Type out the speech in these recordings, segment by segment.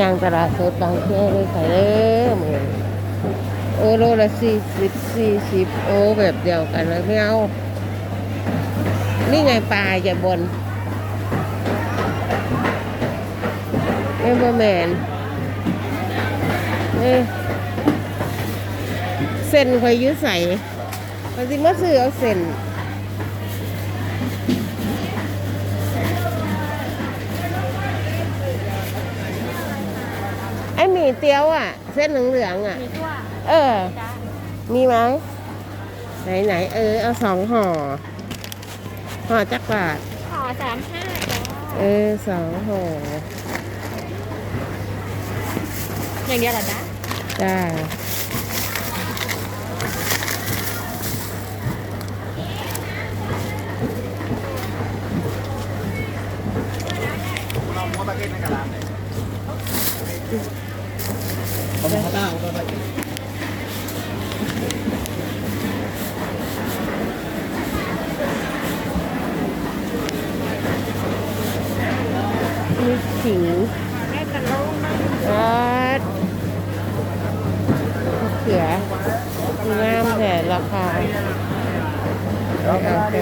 ยางตลาดสดบางแคเลยค่ะเด้อมือโอ้โลละสี่สิบสี่สิบโอ้แบบเดียวกันเลยไม่เอานี่ไงปลาอย่าบนเอเบอร์แมนเอเส้นคอยยื้อใส่มันสิมาซื้อเอาเส้น ไอหมี่เตี๋ยวอะ เส้นเหลืองๆอะ มีทั่วเออ จ้ามีไหมไหนไหนๆเออ เอาสองห่อห่อจักรบาทห่อสามห้าจ้าเออสองห่ออย่างเดียวเหรอจ๊ะจ้า มีขิง ให้กันลงนะ รัดมะเขือ งามแต่ ราคาไม่เค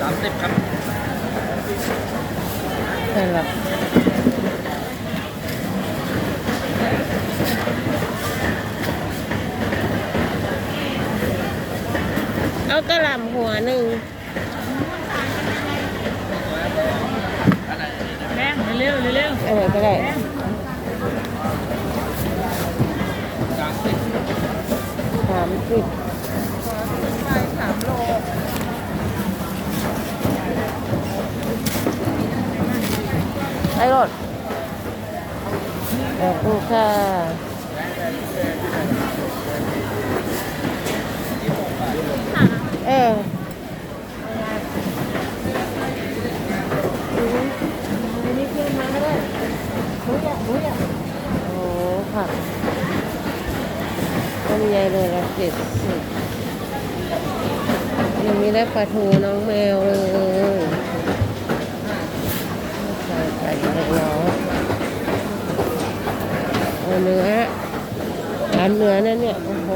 สามสิบครับแต่และเอากระหล่ำหัวหนึ่ง แม่ เร็วเร็วเอะไรก็ได้สามสิบสามสิบสามโลไอ้รถขอบคุณค่ะเออนี่เพื่อนมาก็ได้รู้อยากรู้อยากโอ้ค่ะต้นใหญ่เลยละเจ็ดสิบยังมีได้ปลาทูน้องแมวเลยใส่ไก่เล็กน้อยเอาเนื้อร้านเนื้อนั่นเนี่ย โอ้โห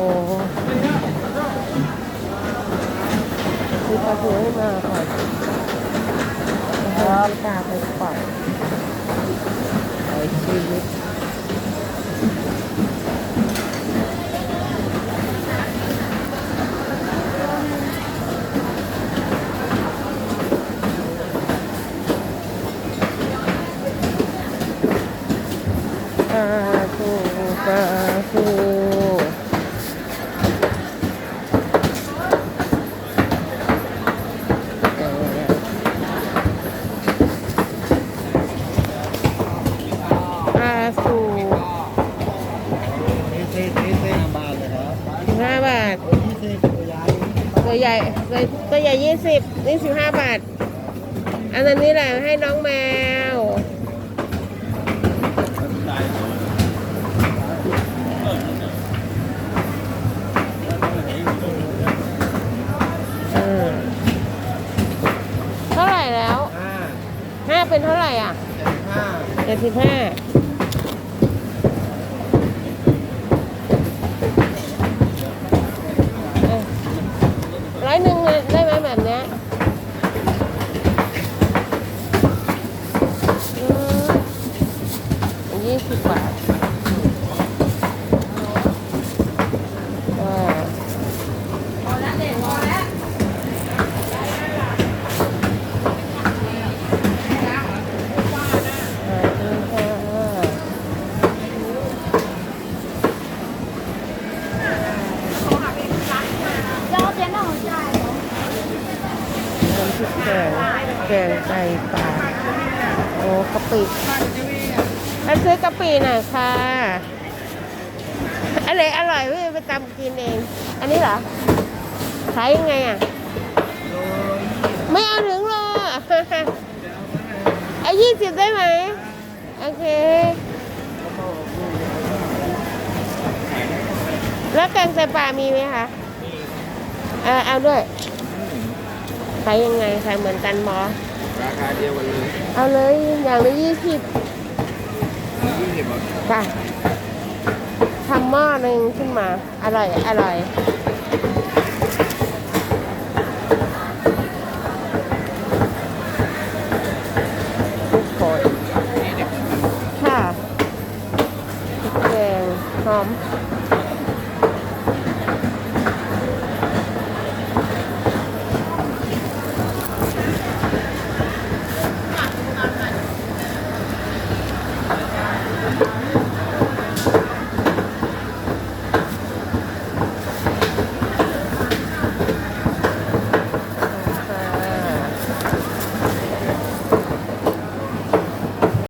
มีปลาทูให้มาค่ะครับตาไปปล่อยปล่อยชีวิต ปลาทูปลาทูเอาสูนี่สิบนี่สิบบาทเลยครับสิบห้าบาทยี่สิบตัวใหญ่ตัวใหญ่ตัวตัวใหญ่ยี่สิบนี่สิบห้าบาท อันนั้นนี่แหละให้น้องแมว เออเท่าไหร่แล้ว ห้า ห้าเป็นเท่าไหร่อะ เจ็ดสิบห้า เจ็ดสิบห้าร้อยหนึ่งได้ไหมแบบเนี้ยอืมยี่สิบบาทอ่า พอแล้วเด็กพอแล้ว ขอบคุณค่ะน้ำพริกแกง แกงไก่ปลาโอ้กะปิมาซื้อกะปิหน่อยค่ะอะไรอร่อยพี่ไปตำกินเอง อันนี้เหรอขายยังไงอะไม่เอาถึงโลไอ้ยี่สิบได้ไหมโอเค แล้วแกงใส่ปลามีไหมคะเออเอาด้วย ไปขายยังไงขายเหมือนกันหมอราคาเดียวกันเลยเอาเลยอย่างละยี่สิบยี่สิบบาทค่ะทำหม้อหนึ่งขึ้นมา อร่อย อร่อย